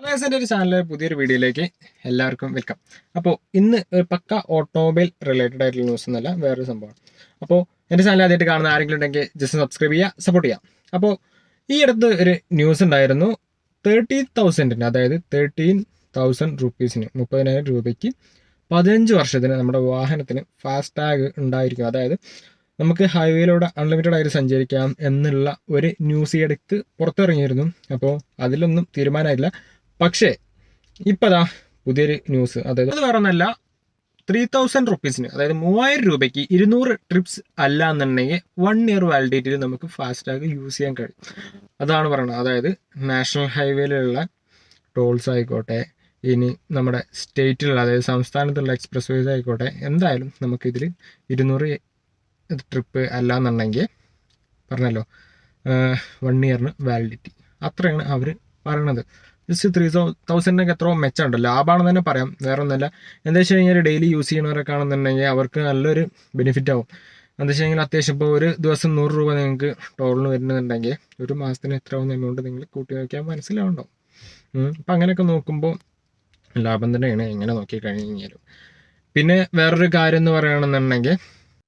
എന്റെ ഒരു ചാനലിലെ പുതിയൊരു വീഡിയോയിലേക്ക് എല്ലാവർക്കും വെൽക്കം അപ്പോൾ ഇന്ന് ഒരു പക്ക ഓട്ടോമൊബൈൽ റിലേറ്റഡ് ആയിട്ടുള്ള ന്യൂസ് എന്നല്ല വേറൊരു സംഭവമാണ് അപ്പോൾ എന്റെ ചാനൽ ആദ്യമായിട്ട് കാണുന്ന ആരെങ്കിലും ഉണ്ടെങ്കിൽ ജസ്റ്റ് സബ്സ്ക്രൈബ് ചെയ്യുക സപ്പോർട്ട് ചെയ്യാം അപ്പോൾ ഈ അടുത്ത് ഒരു ന്യൂസ് ഉണ്ടായിരുന്നു തേർട്ടീൻ തൗസൻഡിന് അതായത് തേർട്ടീൻ തൗസൻഡ് റുപ്പീസിന് മുപ്പതിനായിരം രൂപയ്ക്ക് പതിനഞ്ച് വർഷത്തിന് നമ്മുടെ വാഹനത്തിന് ഫാസ്ടാഗ് ഉണ്ടായിരിക്കും. അതായത് നമുക്ക് ഹൈവേയിലൂടെ അൺലിമിറ്റഡ് ആയിട്ട് സഞ്ചരിക്കാം എന്നുള്ള ഒരു ന്യൂസ് ഈ അടുത്ത് പുറത്തിറങ്ങിയിരുന്നു. അപ്പോൾ അതിലൊന്നും തീരുമാനമായില്ല പക്ഷേ ഇപ്പതാ പുതിയൊരു ന്യൂസ്. അതായത് അത് വേറെ ഒന്നല്ല ത്രീ തൗസൻഡ് റുപ്പീസിന് അതായത് മൂവായിരം രൂപയ്ക്ക് ഇരുന്നൂറ് ട്രിപ്സ് അല്ല എന്നുണ്ടെങ്കിൽ വൺ ഇയർ വാലിഡിറ്റിയിൽ നമുക്ക് ഫാസ്ടാഗ് യൂസ് ചെയ്യാൻ കഴിയും. അതാണ് പറയുന്നത് അതായത് നാഷണൽ ഹൈവേയിലുള്ള ടോൾസ് ആയിക്കോട്ടെ ഇനി നമ്മുടെ സ്റ്റേറ്റിലുള്ള അതായത് സംസ്ഥാനത്തുള്ള എക്സ്പ്രസ് വേസ് ആയിക്കോട്ടെ എന്തായാലും നമുക്കിതിൽ ഇരുന്നൂറ് ട്രിപ്പ് അല്ല എന്നുണ്ടെങ്കിൽ പറഞ്ഞല്ലോ വൺ ഇയറിന് വാലിഡിറ്റി അത്രയാണ് അവർ പറയണത്. ജസ്റ്റ് ത്രീ തൗസൻഡിനൊക്കെ എത്രയോ മെച്ചമുണ്ട്. ലാഭമാണെന്ന് തന്നെ പറയാം. വേറെ ഒന്നുമല്ല എന്താ വെച്ച് കഴിഞ്ഞാൽ ഡെയിലി യൂസ് ചെയ്യുന്നവരൊക്കെ ആണെന്നുണ്ടെങ്കിൽ അവർക്ക് നല്ലൊരു ബെനിഫിറ്റ് ആവും. എന്താ വെച്ച് കഴിഞ്ഞാൽ അത്യാവശ്യം ഇപ്പോൾ ഒരു ദിവസം നൂറ് രൂപ നിങ്ങൾക്ക് ടോളിന് വരുന്നുണ്ടെങ്കിൽ ഒരു മാസത്തിന് എത്ര ആവുന്ന എമൗണ്ട് നിങ്ങൾ കൂട്ടി നോക്കിയാൽ മനസ്സിലാവുണ്ടാവും. അപ്പം അങ്ങനെയൊക്കെ നോക്കുമ്പോൾ ലാഭം തന്നെയാണ്. എങ്ങനെ നോക്കി കഴിഞ്ഞാലും പിന്നെ വേറൊരു കാര്യം എന്ന് പറയുകയാണെന്നുണ്ടെങ്കിൽ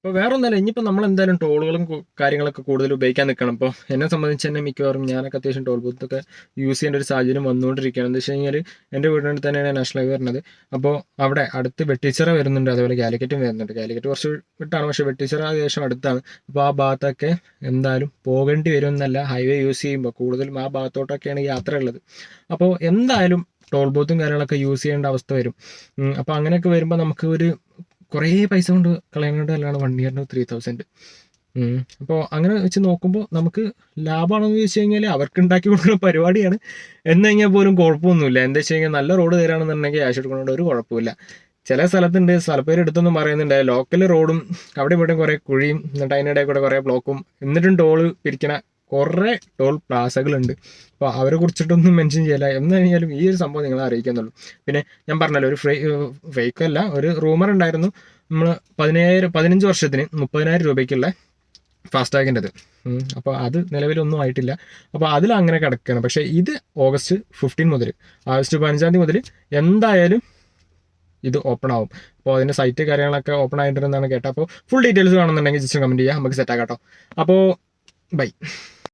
ഇപ്പോൾ വേറെ ഒന്നല്ല നമ്മൾ എന്തായാലും ടോളുകളും കാര്യങ്ങളൊക്കെ കൂടുതൽ ഉപയോഗിക്കാൻ നിൽക്കണം ഇപ്പോൾ എന്നെ സംബന്ധിച്ച് തന്നെ മിക്കവാറും ഞാനൊക്കെ അത്യാവശ്യം ടോൾ ബൂത്തൊക്കെ യൂസ് ചെയ്യേണ്ട ഒരു സാഹചര്യം വന്നുകൊണ്ടിരിക്കുകയാണ്. എന്താ വെച്ച് കഴിഞ്ഞാൽ എന്റെ വീടിനടുത്ത് തന്നെയാണ് നാഷണൽ ഹൈവേ വരുന്നത്. അപ്പോൾ അവിടെ അടുത്ത് വെട്ടിച്ചിറ വരുന്നുണ്ട് അതേപോലെ കാലിക്കറ്റും വരുന്നുണ്ട്. കാലിക്കറ്റ് കുറച്ച് വിട്ടാണ് പക്ഷെ വെട്ടിച്ചിറ ഏകദേശം അടുത്താണ്. അപ്പോൾ ആ ഭാഗത്തൊക്കെ എന്തായാലും പോകേണ്ടി വരും എന്നല്ല ഹൈവേ യൂസ് ചെയ്യുമ്പോൾ കൂടുതലും ആ ഭാഗത്തോട്ടൊക്കെയാണ് യാത്ര ഉള്ളത്. അപ്പോൾ എന്തായാലും ടോൾ ബൂത്തും കാര്യങ്ങളൊക്കെ യൂസ് ചെയ്യേണ്ട അവസ്ഥ വരും. അപ്പൊ അപ്പോൾ അങ്ങനെയൊക്കെ വരുമ്പോൾ നമുക്ക് ഒരു കുറേ പൈസ കൊണ്ട് കളയാനായിട്ട് അല്ലാണ് വൺ ഇയറിന് ത്രീ തൗസൻഡ് അപ്പോൾ അങ്ങനെ വെച്ച് നോക്കുമ്പോൾ നമുക്ക് ലാഭമാണെന്ന് ചോദിച്ചു കഴിഞ്ഞാൽ അവർക്ക് ഉണ്ടാക്കി കൊടുക്കുന്ന പരിപാടിയാണ്. എന്ന് കഴിഞ്ഞാൽ പോലും കുഴപ്പമൊന്നുമില്ല. എന്താ വെച്ച് കഴിഞ്ഞാൽ നല്ല റോഡ് തരാണെന്നുണ്ടെങ്കിൽ ക്യാഷ് എടുക്കുന്നതുകൊണ്ട് ഒരു കുഴപ്പമില്ല. ചില സ്ഥലത്തുണ്ട്. സ്ഥലപ്പേര് എടുത്തൊന്നും പറയുന്നുണ്ട് ലോക്കൽ റോഡും അവിടെ ഇവിടെയും കുറേ കുഴിയും എന്നിട്ട് അതിനിടയിൽ കൂടെ കുറേ ബ്ലോക്കും എന്നിട്ടും ടോൾ പിരിക്കണ കുറേ ടോൾ പ്ലാസകളുണ്ട്. അപ്പോൾ അവരെ കുറിച്ചിട്ടൊന്നും മെൻഷൻ ചെയ്യില്ല. എന്ന് കഴിഞ്ഞാലും ഈ ഒരു സംഭവം നിങ്ങളെ അറിയിക്കുന്നുള്ളൂ. പിന്നെ ഞാൻ പറഞ്ഞല്ലോ ഒരു ഫേക്ക് അല്ല ഒരു റൂമർ ഉണ്ടായിരുന്നു. നമ്മൾ പതിനായിരം പതിനഞ്ച് വർഷത്തിന് മുപ്പതിനായിരം രൂപയ്ക്കുള്ള ഫാസ്ടാഗിന്റെത്. അപ്പോൾ അത് നിലവിലൊന്നും ആയിട്ടില്ല. അപ്പോൾ അതിൽ അങ്ങനെ കിടക്കുകയാണ് പക്ഷേ ഇത് ഓഗസ്റ്റ് ഫിഫ്റ്റീൻ മുതൽ ആഗസ്റ്റ് പതിനഞ്ചാം തീയതി മുതൽ എന്തായാലും ഇത് ഓപ്പൺ ആവും. അപ്പോൾ അതിന്റെ സൈറ്റ് കാര്യങ്ങളൊക്കെ ഓപ്പൺ ആയിട്ടുണ്ടെന്നാണ് കേട്ടത്. അപ്പോൾ ഫുൾ ഡീറ്റെയിൽസ് വേണമെന്നുണ്ടെങ്കിൽ ജസ്റ്റ് കമന്റ് ചെയ്യാം. നമുക്ക് സെറ്റ് ആക്കാം കേട്ടോ. അപ്പോൾ ബൈ